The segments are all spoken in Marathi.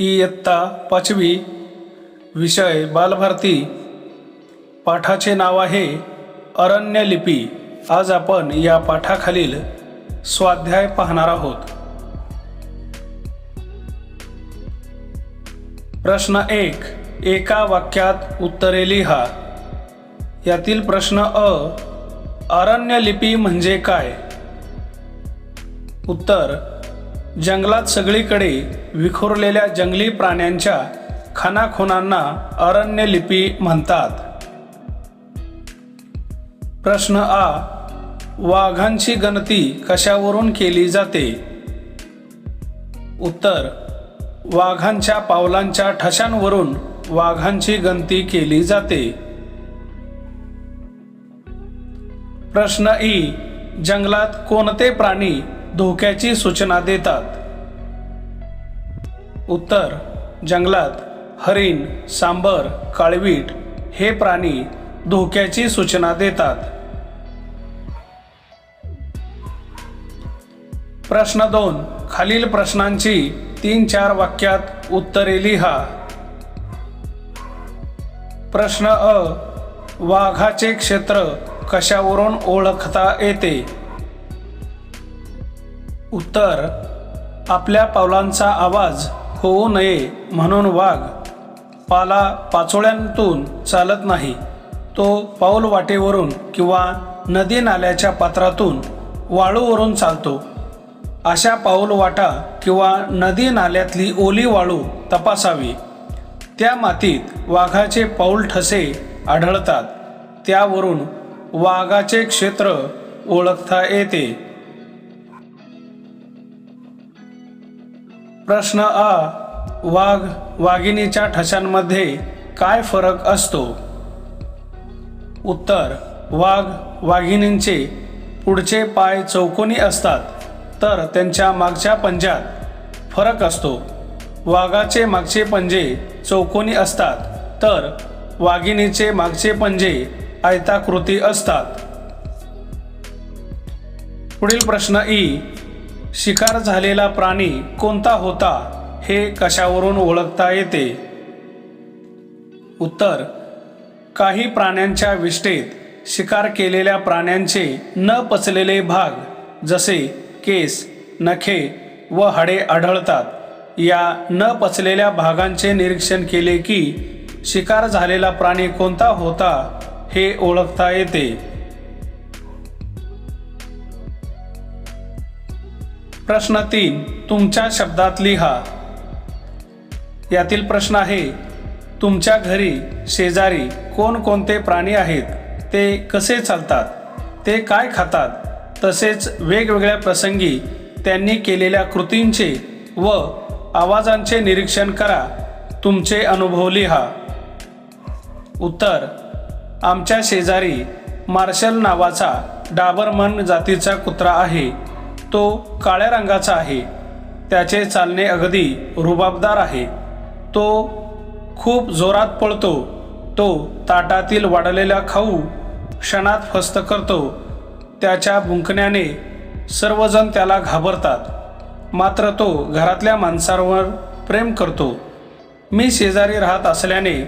इयत्ता पाचवी विषय बालभारती पाठाचे नाव आहे अरण्य लिपी आज आपण या पाठाखालील स्वाध्याय पाहणार आहोत. प्रश्न एक एका वाक्यात उत्तरे लिहा. यातील प्रश्न अ अरण्य लिपी म्हणजे काय? उत्तर. जंगलात सगळीकडे विखुरलेल्या जंगली प्राण्यांच्या खानाखुनांना अरण्य लिपी म्हणतात. प्रश्न आ. वाघांची गणती कशावरून केली जाते? उत्तर. वाघांच्या पावलांच्या ठशांवरून वाघांची गणती केली जाते. प्रश्न ई जंगलात कोणते प्राणी धोक्याची सूचना देतात? उत्तर जंगलात हरिण सांबर काळवीट हे प्राणी धोक्याची सूचना देतात. प्रश्न दोन खालील प्रश्नांची तीन चार वाक्यात उत्तरे लिहा. प्रश्न अ वाघाचे क्षेत्र कशावरून ओळखता येते? उत्तर आपल्या पावलांचा आवाज होऊ नये म्हणून वाघ पाला पाचोळ्यांतून चालत नाही. तो पाऊल वाटेवरून किंवा नदी नाल्याच्या पात्रातून वाळूवरून चालतो. अशा पाऊल वाटा किंवा नदी नाल्यातली ओली वाळू तपासावी. त्या मातीत वाघाचे पाऊल ठसे आढळतात. त्यावरून वाघाचे क्षेत्र ओळखता येते. प्रश्न आ वाघ वाघिणीच्या ठशांमध्ये काय फरक असतो? उत्तर वाघ वाघिणींचे पुढचे पाय चौकोनी असतात तर त्यांच्या मागच्या पंजात फरक असतो. वाघाचे मागचे पंजे चौकोनी असतात तर वाघिणीचे मागचे पंजे आयताकृती असतात. पुढील प्रश्न ई. शिकार झालेला प्राणी कोणता होता हे कशावरून ओळखता येते? उत्तर. काही प्राण्यांच्या विष्ठेत शिकार केलेल्या प्राण्यांचे न पचलेले भाग जसे केस नखे व हाडे आढळतात. या न पचलेल्या भागांचे निरीक्षण केले की शिकार झालेला प्राणी कोणता होता हे ओळखता येते. प्रश्न तीन तुमच्या शब्दात लिहा. यातील प्रश्न आहे तुमच्या घरी शेजारी कोणकोणते प्राणी आहेत? ते कसे चालतात? ते काय खातात? तसेच वेगवेगळ्या प्रसंगी त्यांनी केलेल्या कृतींचे व आवाजांचे निरीक्षण करा. तुमचे अनुभव लिहा. उत्तर आमच्या शेजारी मार्शल नावाचा डाबरमन जातीचा कुत्रा आहे. तो काळ्या रंगाचा आहे. त्याचे चालणे अगदी रुबाबदार आहे. तो खूप जोरात पळतो. तो ताटातील वाढलेला खाऊ क्षणात फस्त करतो. त्याच्या भुंकण्याने सर्वजण त्याला घाबरतात. मात्र तो घरातल्या माणसांवर प्रेम करतो. मी शेजारी राहत असल्याने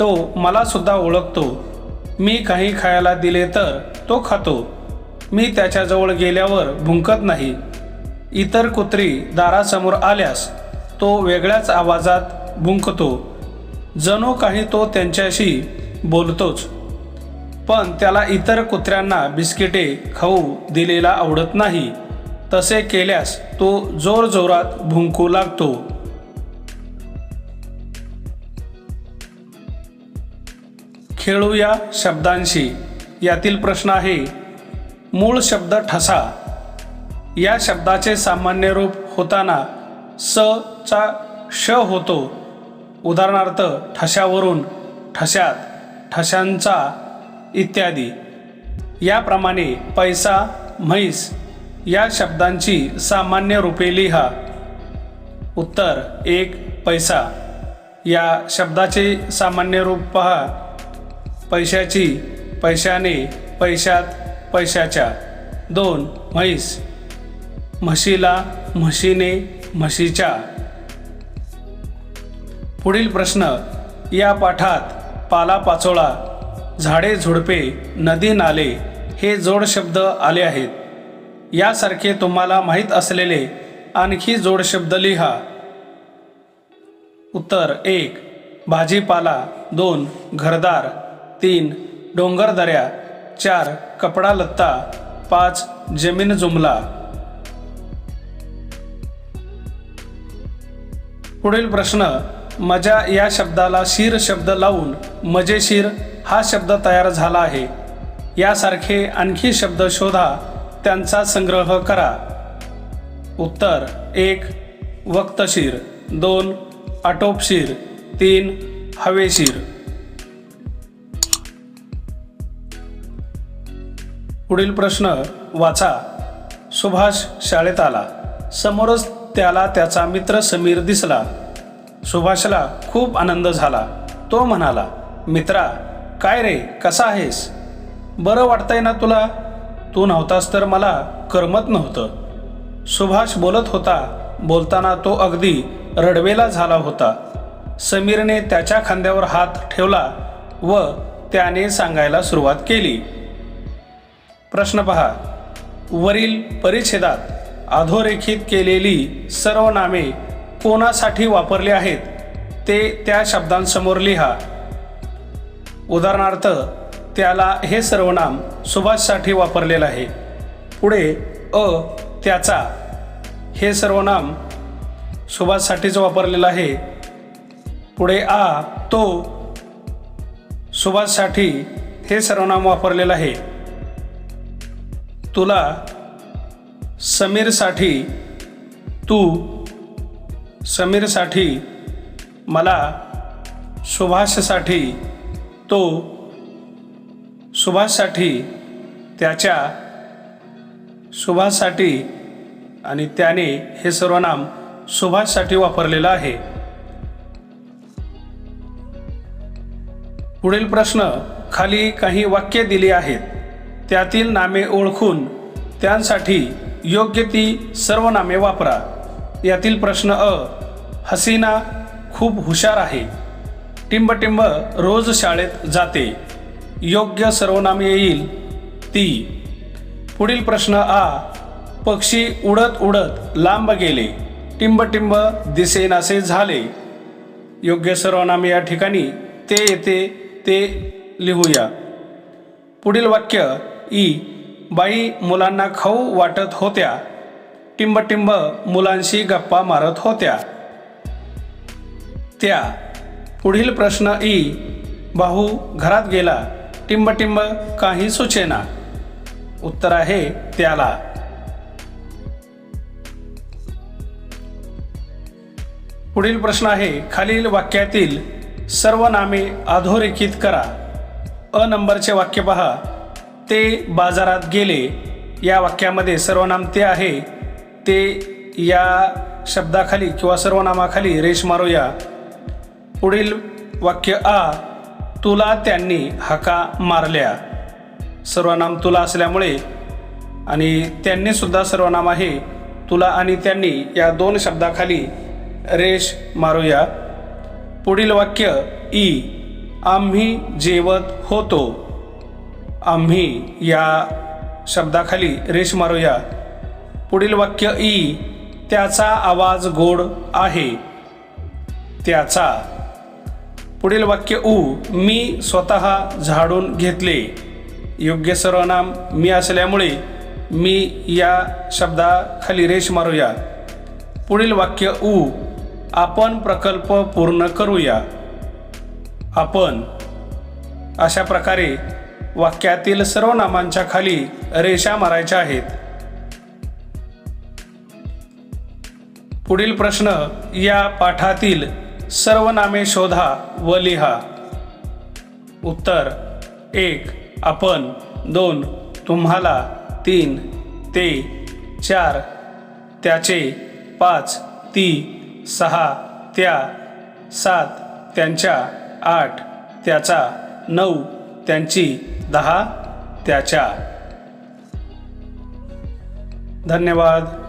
तो मलासुद्धा ओळखतो. मी काही खायला दिले तर तो खातो. मी त्याच्याजवळ गेल्यावर भुंकत नाही. इतर कुत्री दारासमोर आल्यास तो वेगळ्याच आवाजात भुंकतो. जणू काही तो त्यांच्याशी बोलतोच. पण त्याला इतर कुत्र्यांना बिस्किटे खाऊ दिलेला आवडत नाही. तसे केल्यास तो जोरजोरात भुंकू लागतो. खेळूया शब्दांशी. यातील प्रश्न आहे मूळ शब्द ठसा. या शब्दाचे सामान्य रूप होताना स चा श होतो. उदाहरणार्थ ठशावरून ठशात ठशांचा इत्यादी. याप्रमाणे पैसा म्हैस या शब्दांची सामान्य रूपे लिहा. उत्तर एक पैसा. या शब्दाचे सामान्य रूप पहा. पैशाची पैशाने पैशात पैशाच्या. दोन म्हैस. म्हशीला म्हशीने म्हशीच्या. पुढील प्रश्न. या पाठात पालापाचोळा झाडे झुडपे नदी नाले हे जोड शब्द आले आहेत. यासारखे तुम्हाला माहीत असलेले आणखी जोड शब्द लिहा. उत्तर एक. भाजीपाला. दोन. घरदार. तीन डोंगरदऱ्या चार कपडा लत्ता पाच जमीन जुमला. पुढील प्रश्न मजा या शब्दाला शीर शब्द लावून मजेशीर हा शब्द तयार झाला आहे. यासारखे आणखी शब्द शोधा त्यांचा संग्रह करा. उत्तर एक वक्तशीर दोन आटोपशीर तीन हवेशीर पुढील प्रश्न वाचा. सुभाष शाळेत आला. समोरच त्याला त्याचा मित्र समीर दिसला. सुभाषला खूप आनंद झाला. तो म्हणाला मित्रा काय रे कसा आहेस? बरं वाटतंय ना तुला? तू नव्हतास तर मला करमत नव्हतं. सुभाष बोलत होता. बोलताना तो अगदी रडवेला झाला होता. समीरने त्याच्या खांद्यावर हात ठेवला व त्याने सांगायला सुरुवात केली. प्रश्न पहा. वरील परिच्छेदात अधोरेखित केलेली सर्व नामे कोणासाठी वापरली आहेत? ते त्या शब्दांसमोर लिहा. उदाहरणार्थ त्याला हे सर्वनाम सुभाषसाठी वापरलेलं आहे. पुढे अ त्याचा. हे सर्वनाम सुभाषसाठीच वापरलेलं आहे. पुढे आ तो. सुभाषसाठी हे सर्वनाम वापरलेलं आहे. तुला समीरसाठी तू समीरसाठी मला सुभाषसाठी तो सुभाषसाठी त्याच्या सुभाषसाठी आणि त्याने हे सर्वनाम सुभाषसाठी वापरलेलं आहे. पुढील प्रश्न खाली काही वाक्य दिली आहेत. त्यातील नामे ओळखून त्यांसाठी योग्य ती सर्व नामे वापरा. यातील प्रश्न अ हसीना खूप हुशार आहे. टिंबटिंब रोज शाळेत जाते. योग्य सर्वनाम येईल ती. पुढील प्रश्न आ पक्षी उडत उडत लांब गेले. टिंबटिंब दिसेनासे झाले. योग्य सर्वनाम या ठिकाणी ते येते ते लिहूया. पुढील वाक्य ई बाई मुलांना खाऊ वाटत होत्या. टिंबटिंब मुलांशी गप्पा मारत होत्या. त्या पुढील प्रश्न ई भाऊ घरात गेला. टिंबटिंब काही सुचेना. उत्तर आहे त्याला. पुढील प्रश्न आहे खालील वाक्यातील सर्व नामे अधोरेखित करा. अ नंबरचे वाक्य पहा. ते बाजारात गेले या वाक्यामध्ये सर्वनाम ते आहे. ते या शब्दाखाली किंवा सर्वनामाखाली रेश मारूया. पुढील वाक्य आ तुला त्यांनी हाका मारल्या. सर्वनाम तुला असल्यामुळे आणि त्यांनीसुद्धा सर्वनाम आहे. तुला आणि त्यांनी या दोन शब्दाखाली रेश मारूया. पुढील वाक्य ई आम्ही जेवत होतो. आम्ही या शब्दाखाली रेश मारूया. पुढील वाक्य ई त्याचा आवाज गोड आहे. त्याचा. पुढील वाक्य ऊ मी स्वतः झाडून घेतले. योग्य सर्वनाम मी असल्यामुळे मी या शब्दाखाली रेश मारूया. पुढील वाक्य ऊ आपण प्रकल्प पूर्ण करूया. आपण. अशा प्रकारे वाक्यातील सर्व नामांच्या खाली रेषा मारायच्या आहेत. पुढील प्रश्न या पाठातील सर्व नामे शोधा व लिहा. उत्तर एक आपण दोन तुम्हाला तीन ते चार त्याचे पाच ती सहा त्या सात त्यांच्या आठ त्याचा नऊ त्यांची दहा त्याच्या. धन्यवाद.